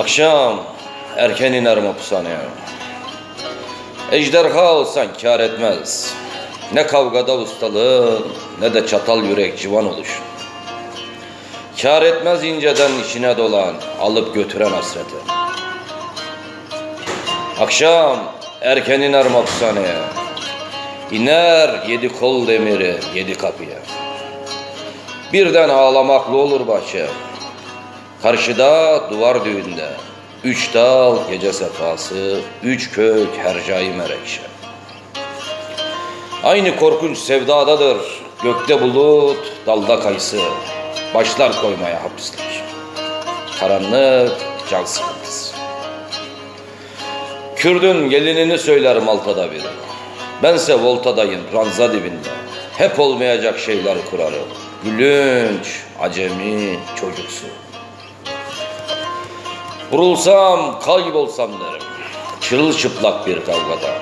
Akşam erken iner hapishaneye. Ejderha olsan kar etmez. Ne kavgada ustalığın ne de çatal yürek civan oluşun. Kar etmez inceden içine dolan, alıp götüren hasreti. Akşam erken iner hapishaneye. İner yedi kol demiri yedi kapıya. Birden ağlamaklı olur bahçe. Karşıda duvar düğünde. Üç dal gece sefası, üç kök hercai merekşe. Aynı korkunç sevdadadır. Gökte bulut, dalda kayısı. Başlar koymaya hapislik. Karanlık, can sıkıntısı. Kürdün gelinini söyler Malta'da biri. Bense voltadayım ranza dibinde. Hep olmayacak şeyler kurarım. Gülünç, acemi, çocuksu. Vurulsam, kaybolsam derim. Çırılçıplak bir kavgada.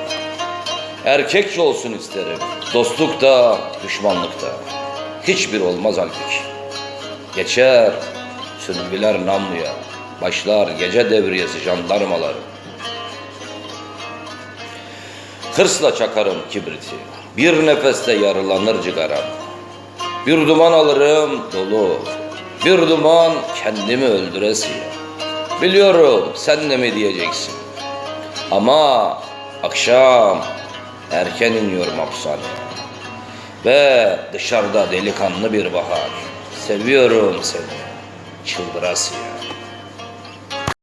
Erkekçe olsun isterim. Dostluk da, düşmanlık da. Hiçbir olmaz halbuki. Geçer, sürgüler namluya. Başlar gece devriyesi jandarmaları. Hırsla çakarım kibriti. Bir nefeste yarılanır cigaram. Bir duman alırım dolu. Bir duman kendimi öldüresiye. Biliyorum sen de mi diyeceksin. Ama akşam erken iniyorum hapishaneye. Ve dışarıda delikanlı bir bahar. Seviyorum seni. Çıldırasıya.